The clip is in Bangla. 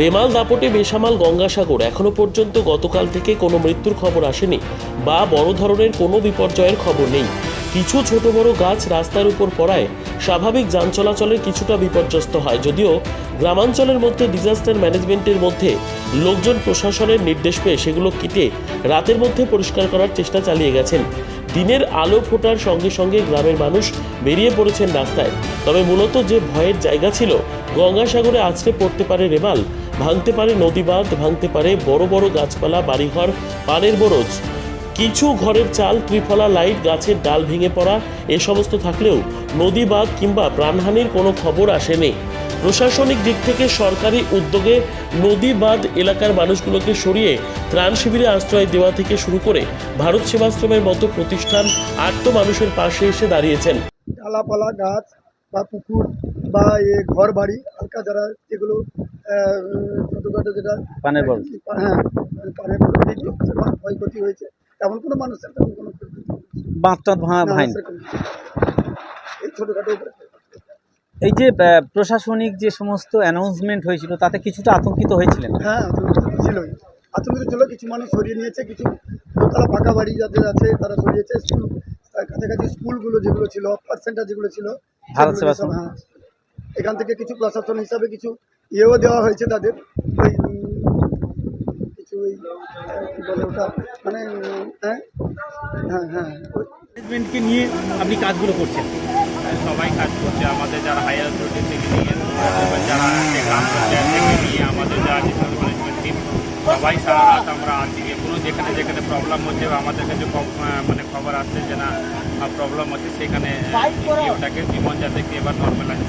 রেমাল দাপটে বেসামাল গঙ্গাসাগর। এখনও পর্যন্ত গতকাল থেকে কোনো মৃত্যুর খবর আসেনি বা বড় ধরনের কোনো বিপর্যয়ের খবর নেই। কিছু ছোট বড় গাছ রাস্তার উপর পড়ায় স্বাভাবিক যান চলাচলের কিছুটা বিপর্যস্ত হয়। যদিও গ্রামাঞ্চলের মধ্যে ডিজাস্টার ম্যানেজমেন্টের মধ্যে লোকজন প্রশাসনের নির্দেশ পেয়ে সেগুলো কেটে রাতের মধ্যে পরিষ্কার করার চেষ্টা চালিয়ে গেছেন। দিনের আলো ফোটার সঙ্গে সঙ্গে গ্রামের মানুষ বেরিয়ে পড়েছেন রাস্তায়। তবে মূলত যে ভয়ের জায়গা ছিল, গঙ্গাসাগরে আছড়ে পড়তে পারে রেমাল ভাঙতে পারে নদী বাঁধ ভাঙতে পারে বড় বড় গাছপালা, বাড়িঘর, পানের বরজ। কিছু ঘরের চাল, ত্রিফলা, লাইট, গাছের ডাল ভেঙে পড়া, এ সমস্ত থাকলেও নদী বাঁধ কিংবা প্রাণহানির কোনো খবর আসেনি। প্রশাসনিক দিক থেকে সরকারি উদ্যোগে নদী বাঁধ এলাকার মানুষগুলোকে সরিয়ে ত্রাণ শিবিরে আশ্রয় দেওয়া থেকে শুরু করে ভারত সেবাশ্রমের মতো প্রতিষ্ঠান আত্ম মানুষের পাশে এসে দাঁড়িয়েছেন। ডালাপালা গাছ বা পুকুর বা ঘর বাড়ি হালকা যারা যেগুলো ছোটোখাটো যেটা পানের বরজ। হ্যাঁ পানের সেরকম ক্ষয়ক্ষতি হয়েছে তেমন কোনো মানুষের তেমন কোনো। বাঁধটা ভাঙা। এই ছোটোখাটো এই যে প্রশাসনিক যে সমস্ত অ্যানাউন্সমেন্ট হয়েছিল তাতে কিছুটা আতঙ্কিত হয়েছিলেন হ্যাঁ আতঙ্কিত ছিলই আতঙ্কিত ছিল কিছু মানুষ সরিয়ে নিয়েছে কিছু দোতলা পাকা বাড়ি যাদের আছে তারা সরিয়েছে স্কুল তার কাছাকাছি স্কুলগুলো যেগুলো ছিল অফার সেন্টার যেগুলো ছিল ভারত হ্যাঁ এখান থেকে কিছু প্রশাসন হিসাবে কিছু ইয়েও দেওয়া হয়েছে তাদের। ওই কিছু ওই কী বলে ওটা? মানে হ্যাঁ হ্যাঁ হ্যাঁ। ম্যানেজমেন্টকে নিয়ে আপনি কাজগুলো করছেন? সবাই কাজ করছে। আমাদের যারা হায়ার অথরিটি থেকে নিয়ে যারা গ্রাম পঞ্চায়েত থেকে নিয়ে আমাদের যারা ম্যানেজমেন্ট টিম সবাই সারা রাত আমরা আছি। এগুলো যেখানে যেখানে প্রবলেম হচ্ছে আমাদের কাছে মানে খবর আসছে যে না প্রবলেম হচ্ছে সেখানে ওটাকে জীবনযাত্রাকে এবার নর্মালাইজ